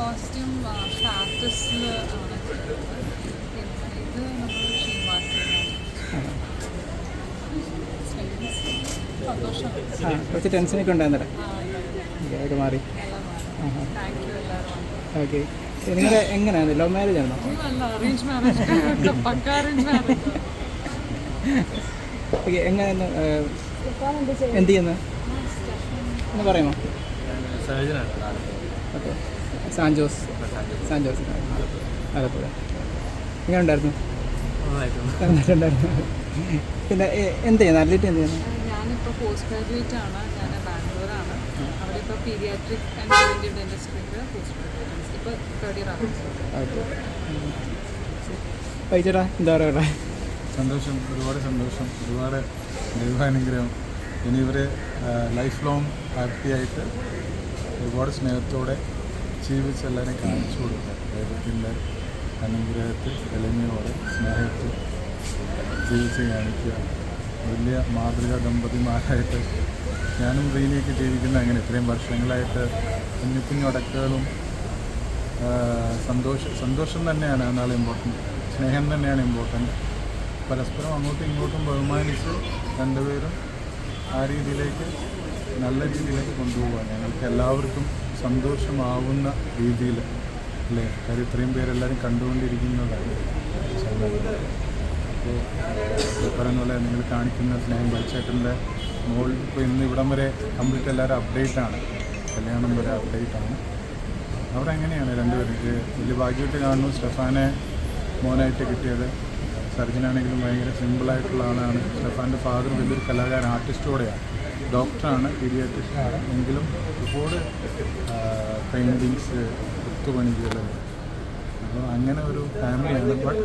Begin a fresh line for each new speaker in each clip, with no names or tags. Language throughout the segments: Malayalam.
കോസ്റ്റ്യൂം സ്റ്റാറ്റസ് ഇത് നമ്മൾ
കുറച്ച് ടെൻഷനൊക്കെ ഉണ്ടായിരുന്നല്ലേ. അതൊക്കെ മാറി. ഓക്കെ. നിങ്ങളുടെ എങ്ങനെയാണ്? ലവ് മാരേജ് ആണോ? ഓക്കെ എങ്ങനെയാണ് എന്ത് ചെയ്യുന്നത് എന്ന് പറയുമോ? ഓക്കെ. സാൻജോസ് സാൻജോസ് ആലപ്പുഴ. എങ്ങനെ ഉണ്ടായിരുന്നു നന്നായിട്ടുണ്ടായിരുന്നു. പിന്നെ എന്ത് ചെയ്യുന്നത് അല്ലിട്ട് എന്ത് ചെയ്യുന്നത്
ഞാനിപ്പോൾ പോസ്റ്റ് ഗ്രാജുവേറ്റ് ആണ്. ഞാൻ ബാംഗ്ലൂരാണ്. അവിടെ ഇപ്പോൾ പീഡിയാട്രിക് ആൻഡ് പ്രിവെന്റീവ് ഡെന്റിസ്ട്രിക്ക് പോസ്റ്റ് ഗ്രാജുവേറ്റ് ഇപ്പോൾ തേർഡ് ഇയർ ആണ്.
ഓക്കെ. എന്താ പറയുക?
സന്തോഷം. ഒരുപാട് സന്തോഷം. ഒരുപാട് ദൈവാനുഗ്രഹം. ഇനി ഇവർ ലൈഫ് ലോങ് ഹാപ്പി ആയിട്ട് ഒരുപാട് സ്നേഹത്തോടെ ജീവിച്ച് എല്ലാവരെയും കാണിച്ചു കൊടുക്കുക. ദൈവത്തിന്റെ അനുഗ്രഹത്തിൽ എളിമയോടെ സ്നേഹത്തിൽ ജീവിച്ച് കാണിക്കുക. വലിയ മാതൃകാ ദമ്പതിമാരായിട്ട് ഞാനും റീനിയൊക്കെ ജീവിക്കുന്ന അങ്ങനെ ഇത്രയും വർഷങ്ങളായിട്ട് കുഞ്ഞു കുഞ്ഞു അടക്കുകളും സന്തോഷം സന്തോഷം തന്നെയാണ് അതിനാൾ ഇമ്പോർട്ടന്റ് സ്നേഹം തന്നെയാണ് ഇമ്പോർട്ടന്റ് പരസ്പരം അങ്ങോട്ടും ഇങ്ങോട്ടും ബഹുമാനിച്ച് രണ്ടുപേരും ആ രീതിയിലേക്ക് നല്ല രീതിയിലേക്ക് കൊണ്ടുപോകാൻ ഞങ്ങൾക്ക് എല്ലാവർക്കും സന്തോഷമാവുന്ന രീതിയിൽ അല്ലേ? കാര്യം ഇത്രയും പേരെല്ലാവരും കണ്ടുകൊണ്ടിരിക്കുന്നതാണ്. അപ്പോൾ പറയുന്ന പോലെ നിങ്ങൾ കാണിക്കുന്ന സ്നേഹം ബൈച്ചേട്ടന്റെ മോൾ ഇപ്പോൾ ഇന്ന് ഇവിടം വരെ കംപ്ലീറ്റ് എല്ലാവരും അപ്ഡേറ്റ് ആണ്. കല്യാണം വരെ അപ്ഡേറ്റ് ആണ്. അവിടെ എങ്ങനെയാണ് രണ്ടുപേരും? വലിയ ഭാഗ്യമായിട്ട് കാണുന്നു. സ്റ്റെഫാനെ മോനായിട്ട് കിട്ടിയത്. സർജനാണെങ്കിലും ഭയങ്കര സിമ്പിളായിട്ടുള്ള ആളാണ്. സ്റ്റെഫാന്റെ ഫാദർ വലിയൊരു കലാകാരൻ ആർട്ടിസ്റ്റോടെയാണ് ഡോക്ടറാണ് പീഡിയാട്രിഷ്യനാണ്. എങ്കിലും ഒരുപാട് പെയിന്റിങ്സ് കുത്തുപണികൾ അപ്പോൾ അങ്ങനെ ഒരു ഫാമിലിയാണ് ബട്ട്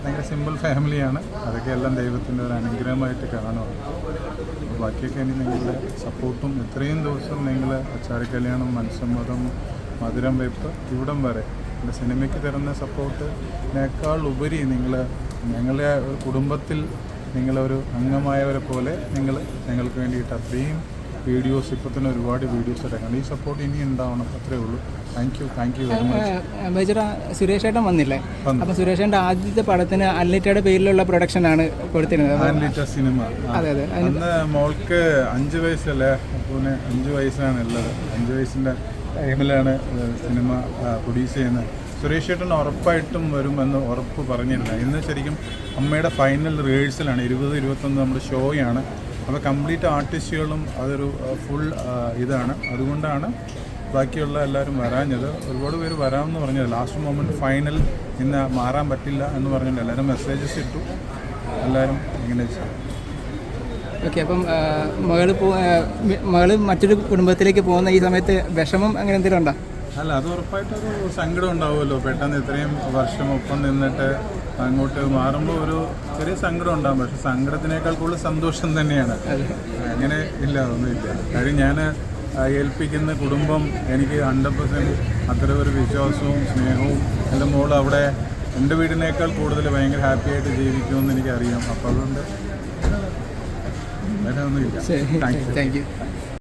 ഭയങ്കര സിമ്പിൾ ഫാമിലിയാണ് അതൊക്കെ എല്ലാം ദൈവത്തിന്റെ ഒരു അനുഗ്രഹമായിട്ട് കാണുന്നത് അപ്പോൾ ബാക്കിയൊക്കെ ഇനി നിങ്ങളുടെ സപ്പോർട്ടും ഇത്രയും ദിവസം നിങ്ങൾ അച്ചാറി കല്യാണം മനസ്സമ്മതം മധുരം വെപ്പ് ഇവിടം വരെ. എന്റെ സിനിമയ്ക്ക് തരുന്ന സപ്പോർട്ടിനേക്കാൾ ഉപരി നിങ്ങൾ ഞങ്ങളുടെ കുടുംബത്തിൽ നിങ്ങളൊരു അംഗമായവരെ പോലെ നിങ്ങൾ ഞങ്ങൾക്ക് വേണ്ടിയിട്ട് അത്രയും വീഡിയോസ് ഇപ്പോൾ തന്നെ ഒരുപാട് വീഡിയോസ് ഇറങ്ങണം ഈ സപ്പോർട്ട് ഇനി ഉണ്ടാവണം അത്രേ ഉള്ളൂ. Thank you thank you very much
വൈച്ചേട്ടാ Suresh ഏട്ടൻ വന്നില്ലേ?
വന്നു.
അപ്പോൾ സുരേഷ് ഏട്ടന്റെ ആദ്യത്തെ പടത്തിന് അല്ലിറ്റയുടെ പേരിലുള്ള പ്രൊഡക്ഷനാണ് കൊടുത്തിരുന്നത്. അപ്പോൾ
സിനിമ.
അതെ അതെ.
അന്ന് മോൾക്ക് അഞ്ച് വയസ്സല്ലേ? അപ്പൂന് അഞ്ച് വയസ്സാണ് ഉള്ളത്. അഞ്ച് വയസ്സിന്റെ ടൈമിലാണ് സിനിമ പ്രൊഡ്യൂസ് ചെയ്യുന്നത്. സുരേഷ് ചേട്ടൻ ഉറപ്പായിട്ടും വരുമെന്ന് ഉറപ്പ് പറഞ്ഞില്ല. ഇന്ന് ശരിക്കും അമ്മയുടെ ഫൈനൽ റിഹേഴ്സലാണ് ഇരുപത് ഇരുപത്തൊന്ന് നമ്മുടെ ഷോയാണ്. അപ്പോൾ കംപ്ലീറ്റ് ആർട്ടിസ്റ്റുകളും അതൊരു ഫുൾ ഇതാണ്. അതുകൊണ്ടാണ് ബാക്കിയുള്ള എല്ലാവരും വരാഞ്ഞത്. ഒരുപാട് പേര് വരാമെന്ന് പറഞ്ഞത് ലാസ്റ്റ് മൊമെന്റ് ഫൈനൽ ഇന്ന് മാറാൻ പറ്റില്ല എന്ന് പറഞ്ഞിട്ട് എല്ലാവരും മെസ്സേജസ് ഇട്ടു. എല്ലാവരും ഇങ്ങനെ
ഓക്കെ അപ്പം മകൾ മകൾ മറ്റൊരു കുടുംബത്തിലേക്ക് പോകുന്ന ഈ സമയത്ത് വിഷമം അങ്ങനെ എന്തെങ്കിലും ഉണ്ടോ?
അല്ല അത് ഉറപ്പായിട്ടൊരു സങ്കടം ഉണ്ടാവുമല്ലോ. പെട്ടെന്ന് ഇത്രയും വർഷം ഒപ്പം നിന്നിട്ട് അങ്ങോട്ട് മാറുമ്പോൾ ഒരു ചെറിയ സങ്കടം ഉണ്ടാകും പക്ഷെ സങ്കടത്തിനേക്കാൾ കൂടുതൽ സന്തോഷം തന്നെയാണ്. അങ്ങനെ ഇല്ല ഒന്നുമില്ല കാര്യം ഞാൻ ഏൽപ്പിക്കുന്ന കുടുംബം എനിക്ക് ഹൺഡ്രഡ് പെർസെന്റ് അത്ര ഒരു വിശ്വാസവും സ്നേഹവും എന്റെ മോൾ അവിടെ എന്റെ വീടിനേക്കാൾ കൂടുതൽ ഭയങ്കര ഹാപ്പി ആയിട്ട് ജീവിക്കുമെന്ന് എനിക്കറിയാം. അപ്പോൾ അതുകൊണ്ട് വേറെ ഒന്നുമില്ല
താങ്ക് യു